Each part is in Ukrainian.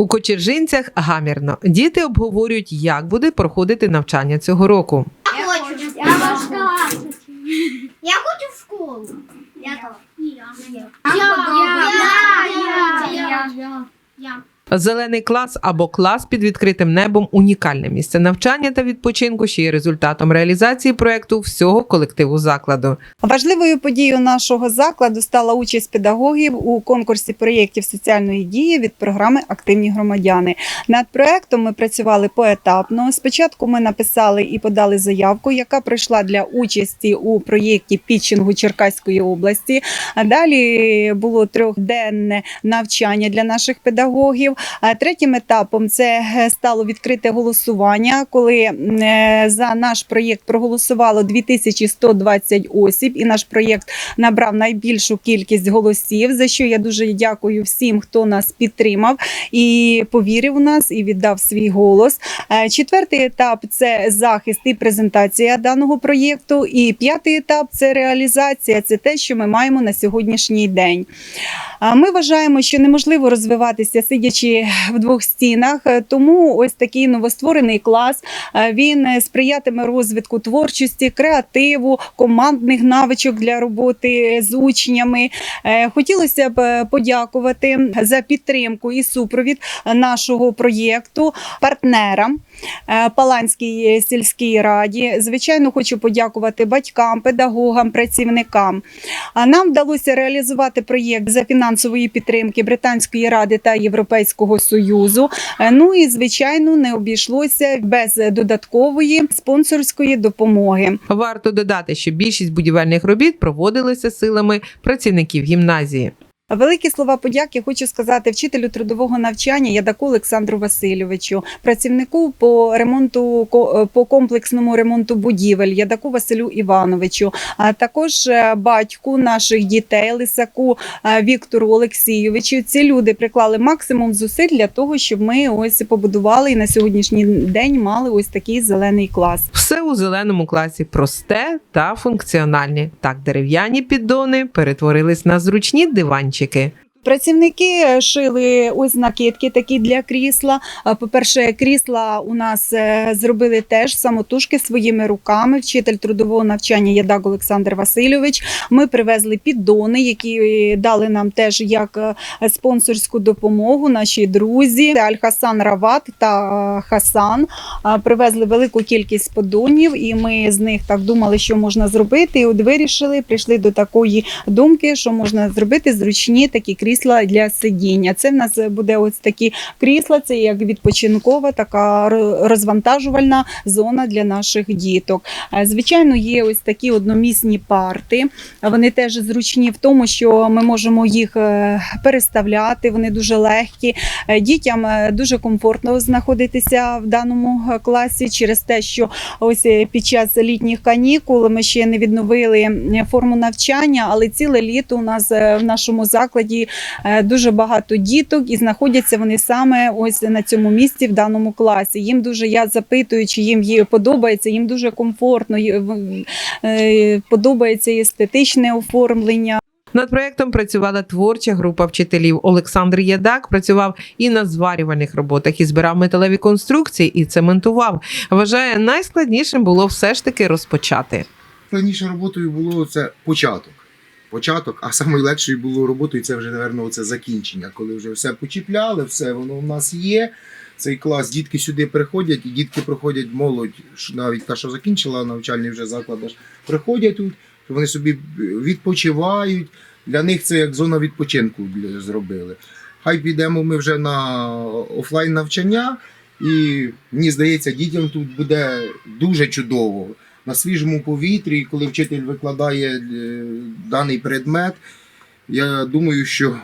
У Кочержинцях гамірно. Діти обговорюють, як буде проходити навчання цього року. Я хочу. Я хочу. Я хочу в школу. Я тоже. Я. Я. Я. Я. Я. Зелений клас або клас під відкритим небом унікальне місце навчання та відпочинку, що є результатом реалізації проекту всього колективу закладу. Важливою подією нашого закладу стала участь педагогів у конкурсі проєктів соціальної дії від програми Активні громадяни. Над проектом ми працювали поетапно. Спочатку ми написали і подали заявку, яка пройшла для участі у проєкті пітчингу Черкаської області. А далі було трьохденне навчання для наших педагогів. Третім етапом це е, стало відкрите голосування, коли е, за наш проєкт проголосувало 2120 осіб, і наш проєкт набрав найбільшу кількість голосів. За що я дуже дякую всім, хто нас підтримав і повірив у нас і віддав свій голос. Е, Четвертий етап це захист і презентація даного проєкту. І п'ятий етап це реалізація. Це те, що ми маємо на сьогоднішній день. Ми вважаємо, що неможливо розвиватися сидячи в двох стінах, тому ось такий новостворений клас е, він сприятиме розвитку творчості, креативу, командних навичок для роботи з учнями. Е, Хотілося б подякувати за підтримку і супровід нашого проєкту партнерам е, Паланській сільській раді. Звичайно, хочу подякувати батькам, педагогам, працівникам. Нам вдалося реалізувати проєкт за фінансової підтримки Британської ради та Європейського союзу. Е, Ну і звичайно не обійшлося без додаткової спонсорської допомоги. Варто додати, що більшість будівельних робіт проводилися силами працівників гімназії. Великі слова подяки хочу сказати вчителю трудового навчання Ядаку Олександру Васильовичу, працівнику по ремонту по комплексному ремонту будівель Ядаку Василю Івановичу, а також е, батьку наших дітей Лисаку е, Віктору Олексійовичу. Ці люди приклали максимум зусиль для того, щоб ми ось побудували і на сьогоднішній день мали ось такий зелений клас. Все у зеленому класі просте та функціональні. Так дерев'яні піддони перетворились на зручні диванчики. Chequei. Працівники е, шили ось накидки такі для крісла. По-перше, крісла у нас е, зробили теж самотужки своїми руками. Вчитель трудового навчання Ядаг Олександр Васильович. Ми привезли піддони, які е, дали нам теж як е, спонсорську допомогу. Наші друзі Аль-Хасан Рават та е, Хасан привезли велику кількість поддонів, і ми з них так думали, що можна зробити. І от вирішили, прийшли до такої думки, що можна зробити зручні такі крісла для сидіння. Це в нас буде ось такі крісла, це як відпочинкова, така ро- розвантажувальна зона для наших діток. Е, Звичайно, є ось такі одномісні парти. Вони теж зручні в тому, що ми можемо їх е, переставляти. Вони дуже легкі. Е, Дітям дуже комфортно знаходитися в даному класі через те, що ось під час літніх канікул ми ще не відновили форму навчання, але ціле літо у нас в нашому закладі дуже багато діток і знаходяться вони саме ось на цьому місці в даному класі. Їм дуже я запитую, чи їм подобається, їм дуже комфортно, е, подобається естетичне оформлення. Над проектом працювала творча група вчителів. Олександр Ядак працював і на зварювальних роботах, і збирав металеві конструкції, і цементував. Вважає, найскладнішим було все ж таки розпочати. Складнішою роботою було це початок. Початок, а найлегшою було роботою це вже, напевно, це закінчення, коли вже все почіпляли, все воно в нас є. Цей клас, дітки сюди приходять, і дітки проходять молодь, навіть та, що закінчила навчальний вже заклад, приходять тут, вони собі відпочивають. Для них це як зона відпочинку зробили. Хай підемо ми вже на офлайн навчання, і мені здається, дітям тут буде дуже чудово на свіжому повітрі, коли вчитель викладає е, даний предмет. Я думаю, що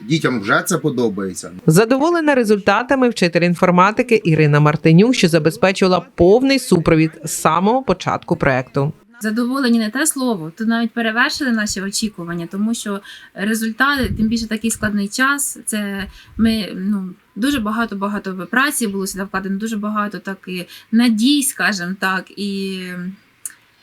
дітям вже це подобається. Задоволена результатами вчитель інформатики Ірина Мартинюк, що забезпечувала повний супровід з самого початку проекту. Задоволені не те слово, тут навіть перевершили наші очікування, тому що результати, тим більше такий складний час. Це ми ну дуже багато багато праці було сюди вкладено, дуже багато так і надій, скажімо так, і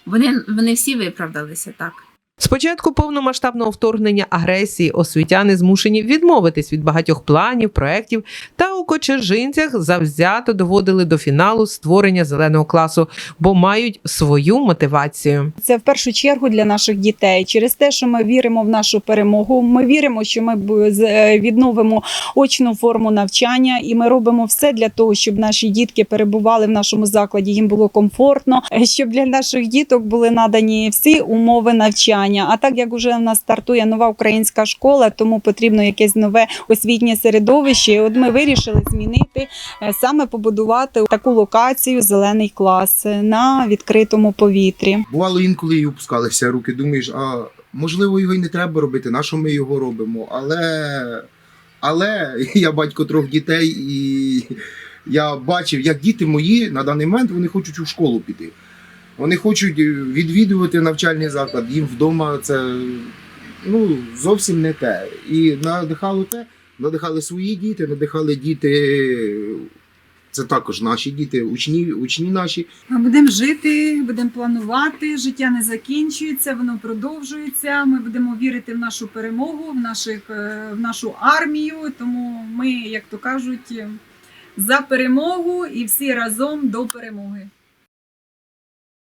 вони, вони всі виправдалися так. З початку повномасштабного вторгнення агресії освітяни змушені відмовитись від багатьох планів, проєктів та у Кочержинцях завзято доводили до фіналу створення зеленого класу, бо мають свою мотивацію. Це в першу чергу для наших дітей. Через те, що ми віримо в нашу перемогу. Ми віримо, що ми е, відновимо очну форму навчання, і ми робимо все для того, щоб наші дітки перебували в нашому закладі. Їм було комфортно, щоб для наших діток були надані всі умови навчання. А так як вже в нас стартує нова українська школа, тому потрібно якесь нове освітнє середовище. І От ми вирішили змінити е, саме побудувати таку локацію зелений клас на відкритому повітрі. Бувало інколи і опускалися руки. Думаєш, а можливо, його і не треба робити, на що ми його робимо? Але, але я батько трьох дітей, і я бачив, як діти мої на даний момент вони хочуть у школу піти. Вони хочуть відвідувати навчальний заклад. Їм вдома це ну, зовсім не те. І надихало те, надихали свої діти, надихали діти. Це також наші діти, учні, учні наші. Ми будемо жити, будемо планувати. Життя не закінчується, воно продовжується. Ми будемо вірити в нашу перемогу, в наших е, в нашу армію. Тому ми, як то кажуть, за перемогу і всі разом до перемоги.